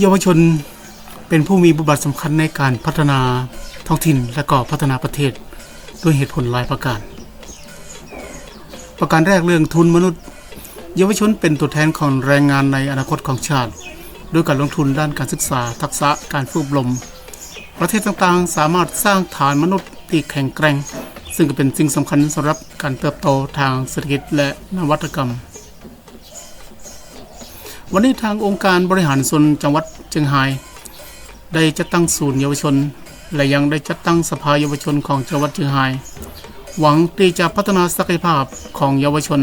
เยาวชนเป็นผู้มีบทบาทสำคัญในการพัฒนาท้องถิ่นและก็พัฒนาประเทศด้วยเหตุผลหลายประการ ประการแรกเรื่องทุนมนุษย์ เยาวชนเป็นตัวแทนของแรงงานในอนาคตของชาติด้วยการลงทุนด้านการศึกษา ทักษะการฝึกอบรม ประเทศต่างๆ สามารถสร้างฐานมนุษย์ที่แข็งแกร่ง ซึ่งก็เป็นสิ่งสำคัญสำหรับการเติบโตทางเศรษฐกิจและนวัตกรรม วันนี้ทางองค์การบริหารส่วนจังหวัดเชียงราย ได้จัดตั้งศูนย์เยาวชน และยังได้จัดตั้งสภาเยาวชนของจังหวัดเชียงราย หวังที่จะพัฒนาศักยภาพของเยาวชน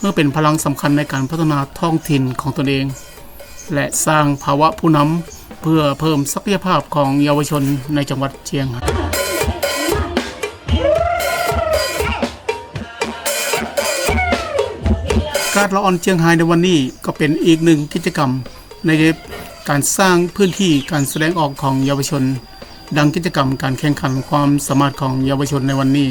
เมื่อเป็นพลังสำคัญในการพัฒนาท้องถิ่นของตนเอง และสร้างภาวะผู้นำเพื่อเพิ่มศักยภาพของเยาวชนในจังหวัดเชียงรายารละออนเชียงไฮ้ในวันนี้ก็เป็นอีกหนึ่งกิจกรรม ในการสร้างพื้นที่การแสดงออกของเยาวชน ดังกิจกรรมการแข่งขันความสามารถของเยาวชนในวันนี้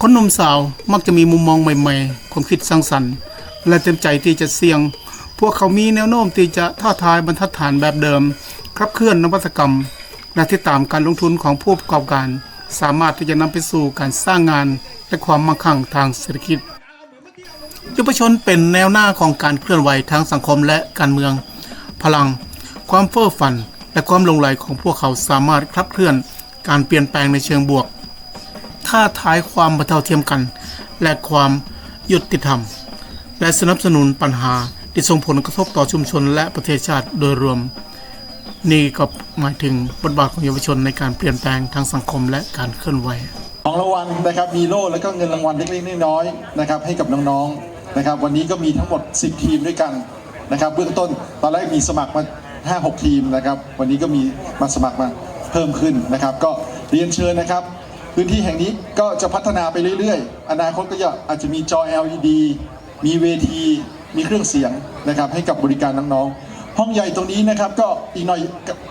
คนหนุ่มสาวมักจะมีมุมมองใหม่ ๆ ความคิดสร้างสรรค์ และเต็มใจที่จะเสี่ยง พวกเขามีแนวโน้มที่จะท้าทายบรรทัดฐานแบบเดิมขับเคลื่อนนวัตกรรมและที่ตามการลงทุนของผู้ประกอบการ สามารถที่จะนำไปสู่การสร้างงานและความมั่งคั่งทางเศรษฐกิจเยาวชนเป็นแนวหน้าของการเคลื่อนไหวทางสังคมและการเมือง พลัง ความเฟ้อฝัน และความลงไหลของพวกเขาสามารถขับเคลื่อนการเปลี่ยนแปลงในเชิงบวกท้าทายความบรรเทาเทียมกัน และความยุติธรรม และสนับสนุนปัญหา ที่ส่งผลกระทบต่อชุมชนและประเทศชาติโดยรวม นี่ก็หมายถึงบทบาทของเยาวชนในการเปลี่ยนแปลงทางสังคมและการเคลื่อนไหวของรางวัลนะครับมีโล่แล้วก็เงินรางวัลเล็กๆน้อยๆนะครับให้กับน้องๆนะครับ วันนี้ก็มีทั้งหมด 10 ทีมด้วยกันนะครับ เบื้องต้นตอนแรกมีสมัครมา 5-6 ทีมนะครับ วันนี้ก็มีมาสมัครมาเพิ่มขึ้นนะครับ ก็เรียนเชิญนะครับพื้นที่แห่งนี้ก็จะพัฒนาไปเรื่อยๆ อนาคตก็จะอาจจะมีจอ LED มีเวที มีเครื่องเสียงนะครับให้กับบริการน้องๆ ห้องใหญ่ตรงนี้นะครับ ก็อีกหน่อย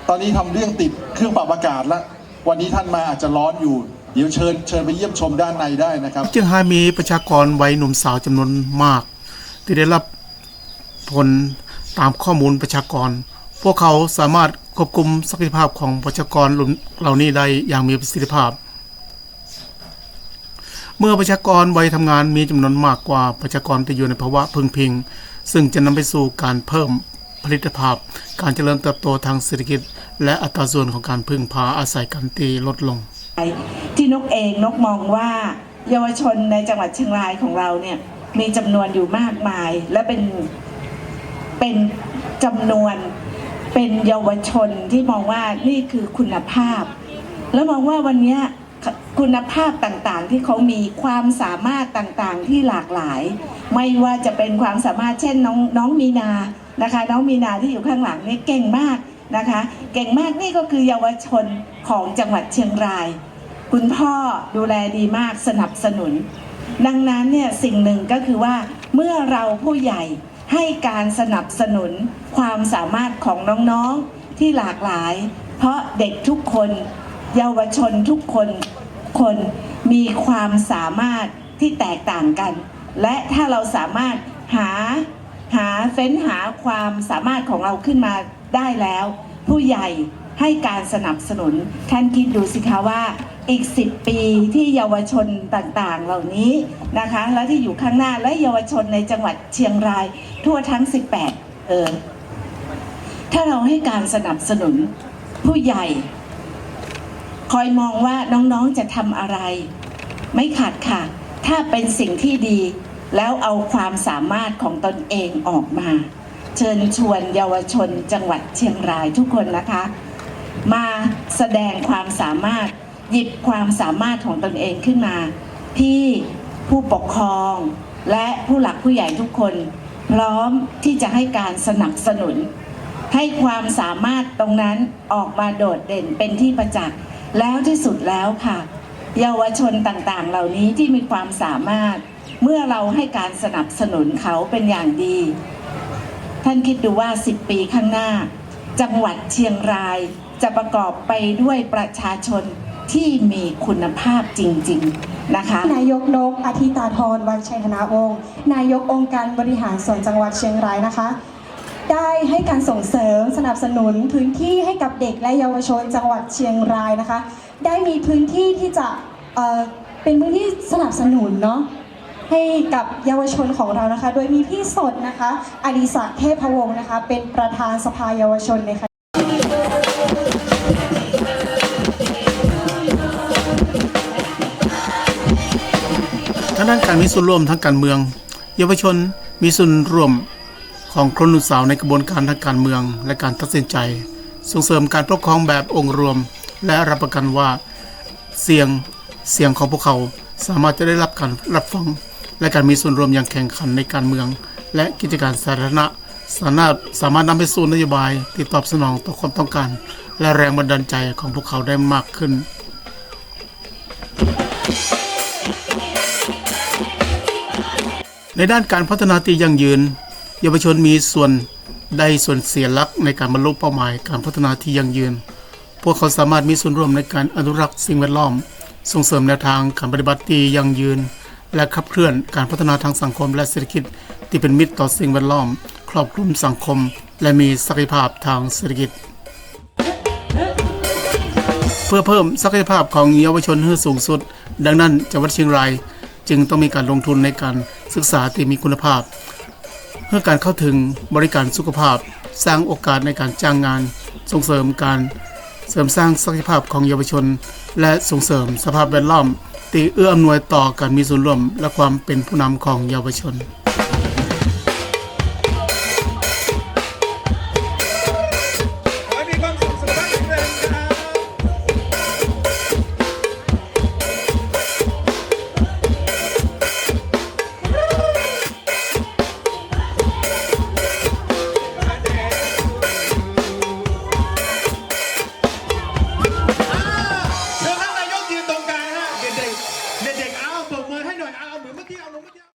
ตอนนี้ทำเรื่องติดเครื่องปรับอากาศแล้ววันนี้ท่านมาอาจจะร้อนอยู่ เดี๋ยวเชิญเชิญไปเยี่ยมชมด้านในได้นะครับเชียงรายมีประชากรวัยหนุ่มสาวจำนวนมาก ที่ได้รับผลตามข้อมูลประชากร พวกเขาสามารถควบคุมศักยภาพของประชากรเหล่านี้ได้อย่างมีประสิทธิภาพ เมื่อประชากรวัยทำงานมีจำนวนมากกว่าประชากรที่อยู่ในภาวะพึงพิง ซึ่งจะนำไปสู่การเพิ่มผลิตภาพ การเจริญเติบโตทางเศรษฐกิจ และอัตราส่วนของการพึ่งพาอาศัยกันตีลดลง ที่นกเองนกมองว่าเยาวชนในจังหวัดเชียงรายของเราเนี่ยมีจำนวนอยู่มากมาย และเป็นเป็นจำนวนเป็นเยาวชนที่มองว่านี่คือคุณภาพ แล้วมองว่าวันนี้ คุณภาพต่างๆ ที่เขามีความสามารถต่างๆ ที่หลากหลาย ไม่ว่าจะเป็นความสามารถเช่นน้องน้องมีนานะคะ น้องมีนาที่อยู่ข้างหลังนี่เก่งมากนะคะ เก่งมากนี่ก็คือเยาวชนของจังหวัดเชียงราย คุณพ่อดูแลดีมากสนับสนุน ดังนั้นเนี่ยสิ่งหนึ่งก็คือว่าเมื่อเราผู้ใหญ่ให้การสนับสนุนความสามารถของน้องๆที่หลากหลาย เพราะเด็กทุกคน เยาวชนทุกคน คนมีความสามารถที่แตกต่างกัน และถ้าเราสามารถหาหาเฟ้นหาความสามารถของเราขึ้นมาได้แล้ว ผู้ใหญ่ให้การสนับสนุนท่านคิดดูสิคะว่าอีก 10 ปีที่เยาวชนต่างๆ เหล่านี้นะคะ และที่อยู่ข้างหน้าและเยาวชนในจังหวัดเชียงราย ทั่วทั้ง 18 เออถ้าเราให้การสนับสนุนผู้ใหญ่ คอยมองว่าน้องๆจะทำอะไร ไม่ขัดค่ะ ถ้าเป็นสิ่งที่ดี แล้วเอาความสามารถของตนเองออกมา เชิญชวนเยาวชนจังหวัดเชียงรายทุกคนนะคะ มาแสดงความสามารถหยิบความสามารถของตนเองขึ้นมา ที่ผู้ปกครองและผู้หลักผู้ใหญ่ทุกคน พร้อมที่จะให้การสนับสนุน ให้ความสามารถตรงนั้นออกมาโดดเด่นเป็นที่ประจักษ์ แล้วที่สุดแล้วค่ะ เยาวชนต่างๆ เหล่านี้ที่มีความสามารถ เมื่อเราให้การสนับสนุนเขาเป็นอย่างดี ท่านคิดดูว่า 10 ปีข้างหน้า จังหวัดเชียงรายจะประกอบไปด้วยประชาชนที่มีคุณภาพจริง ๆ นะคะ นายกนกอาทิตาธรวันชัยธนาวงศ์นายกองค์การบริหารส่วนจังหวัดเชียงรายนะคะ ได้ให้การส่งเสริมสนับสนุนพื้นที่ให้กับเด็กและเยาวชนจังหวัดเชียงรายนะคะ ได้มีพื้นที่ที่จะเอ่อเป็นพื้นที่สนับสนุนเนาะให้กับเยาวชนของเรานะคะ โดยมีพี่สดนะคะอดิศักดิ์เทพวงศ์นะคะ เป็นประธานสภาเยาวชนในคณะทางด้านการมีส่วนร่วมทางการเมือง เยาวชนมีส่วนร่วม ของคนหนุ่มสาวในกระบวนการทางการเมืองและการตัดสินใจ ส่งเสริมการปกครองแบบองค์รวม และรับประกันว่าเสียงเสียงของพวกเขาสามารถจะได้รับการรับฟัง และการมีส่วนร่วมอย่างแข่งขันในการเมือง และกิจการสาธารณะสามารถสามารถนำไปสู่นโยบายที่ตอบสนองต่อความต้องการ และแรงบันดาลใจของพวกเขาได้มากขึ้น ในด้านการพัฒนาที่ยั่งยืน เยาวชนมีส่วนได้ส่วนเสียลักในการบรรลุเป้าหมายการพัฒนาที่ยั่งยืน พวกเขาสามารถมีส่วนร่วมในการอนุรักษ์สิ่งแวดล้อม ส่งเสริมแนวทางการปฏิบัติที่ยั่งยืน และขับเคลื่อนการพัฒนาทางสังคมและเศรษฐกิจที่เป็นมิตรต่อสิ่งแวดล้อม ครอบคลุมสังคม และมีศักยภาพทางเศรษฐกิจ เพื่อเพิ่มศักยภาพของเยาวชนให้สูงสุด ดังนั้นจังหวัดเชียงรายจึงต้องมีการลงทุนในการศึกษาที่มีคุณภาพ พื่อการเข้าถึงบริการสุขภาพ สร้างโอกาสในการจ้างงาน ส่งเสริมการเสริมสร้างศักยภาพของเยาวชน และส่งเสริมสภาพแวดล้อมที่เอื้ออำนวยต่อการมีส่วนร่วมและความเป็นผู้นำของเยาวชน